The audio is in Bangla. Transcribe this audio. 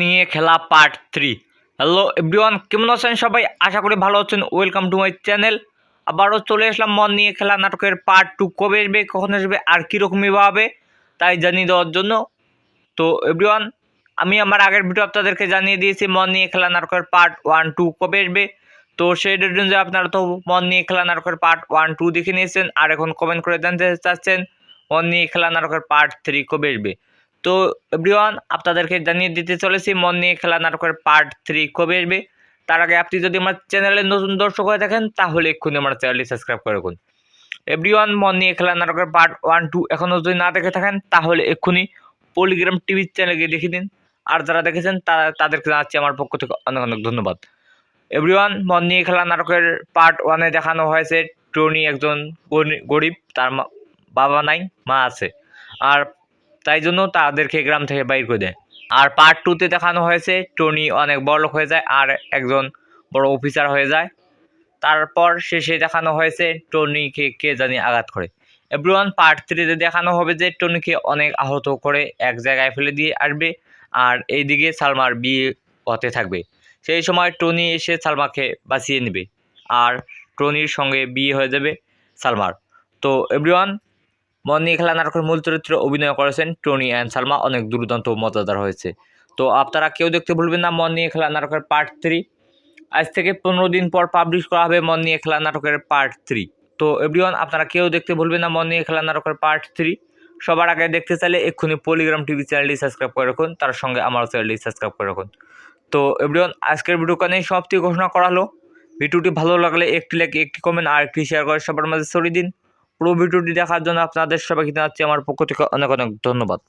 নিয়ে খেলা পার্ট থ্রি হ্যালো এভরিওয়ান কেমন আছেন সবাই? আশা করি ভালো আছেন। ওয়েলকাম টু মাই চ্যানেল আবারও চলে আসলাম মন নিয়ে খেলা নাটকের পার্ট টু কবে আসবে, কখন আসবে, আর কীরকমই হবে তাই জানিয়ে দেওয়ার জন্য। তো এভরিওয়ান আমি আমার আগের ভিডিও আপনাদেরকে জানিয়ে দিয়েছি, মন নিয়ে খেলা নাটকের পার্ট ওয়ান টু কবে আসবে। তো সেই অনুযায়ী আপনারা তো মন নিয়ে খেলা নাটকের পার্ট ওয়ান টু দেখে নিয়েছেন। আর এখন কমেন্ট করে জানতে চাচ্ছেন, মন নিয়ে খেলা নাটকের পার্ট থ্রি কবে আসবে। তো এভরিওয়ান আপনাদেরকে জানিয়ে দিতে চলেছি, মন নিয়ে খেলা নাটকের পার্ট থ্রি কবে আসবে। তার আগে আপনি যদি আমার চ্যানেলে নতুন দর্শক হয়ে থাকেন, তাহলে এক্ষুনি আমার চ্যানেলটি সাবস্ক্রাইব করে রাখুন। এভরিওয়ান মন নিয়ে খেলা নাটকের পার্ট ওয়ান টু এখনও যদি না দেখে থাকেন, তাহলে এক্ষুনি পলিগ্রাম টিভির চ্যানেলে দেখে দিন আর যারা দেখেছেন তারা তাদেরকে জানাচ্ছি আমার পক্ষ থেকে অনেক অনেক ধন্যবাদ। এভরিওয়ান মন নিয়ে খেলা নাটকের পার্ট ওয়ানে দেখানো হয়েছে, টনি একজন গরিব, তার বাবা নাই, মা আছে। আর তাই জন্য তাদেরকে গ্রাম থেকে বাইর করে দেয়। আর পার্ট টুতে দেখানো হয়েছে, টনি অনেক বড়লোক হয়ে যায় আর একজন বড় অফিসার হয়ে যায়। তারপর শেষে দেখানো হয়েছে, টনিকে কে জানি আঘাত করে। এভরিওয়ান পার্ট থ্রিতে দেখানো হবে যে, টনিকে অনেক আহত করে এক জায়গায় ফেলে দিয়ে আসবে আর এইদিকে সালমার বিয়ে হতে থাকবে। সেই সময় টনি এসে সালমাকে বাঁচিয়ে নেবে আর টনির সঙ্গে বিয়ে হয়ে যাবে সালমার। তো এভরিওয়ান মন নিয়ে খেলা নাটকের মূল চরিত্রে অভিনয় করেছেন টনি অ্যান্ড সালমা। অনেক দুর্দান্ত মজাদার হয়েছে। তো আপনারা কেউ দেখতে ভুলবেন না মন নিয়ে খেলা নাটকের পার্ট থ্রি আজ থেকে পনেরো দিন পর পাবলিশ করা হবে মন নিয়ে খেলা নাটকের পার্ট থ্রি তো এভরিওয়ান আপনারা কেউ দেখতে ভুলবেন না মন নিয়ে খেলা নাটকের পার্ট থ্রি সবার আগে দেখতে চাইলে এক্ষুনি পলিগ্রাম টিভি চ্যানেলটি সাবস্ক্রাইব করে রাখুন, তার সঙ্গে আমার চ্যানেলটি সাবস্ক্রাইব করে রাখুন। তো এভরিওয়ান আজকের ভিডিও কানে সমাপ্তি ঘোষণা করা হলো। ভিডিওটি ভালো লাগলে একটি লাইক একটি কমেন্ট আর একটি শেয়ার করে সবার মাঝে ছড়িয়ে দিন। পুরো ভিডিওটি দেখার জন্য আপনাদের সবাইকে জানাচ্ছি আমার পক্ষ থেকে অনেক অনেক ধন্যবাদ।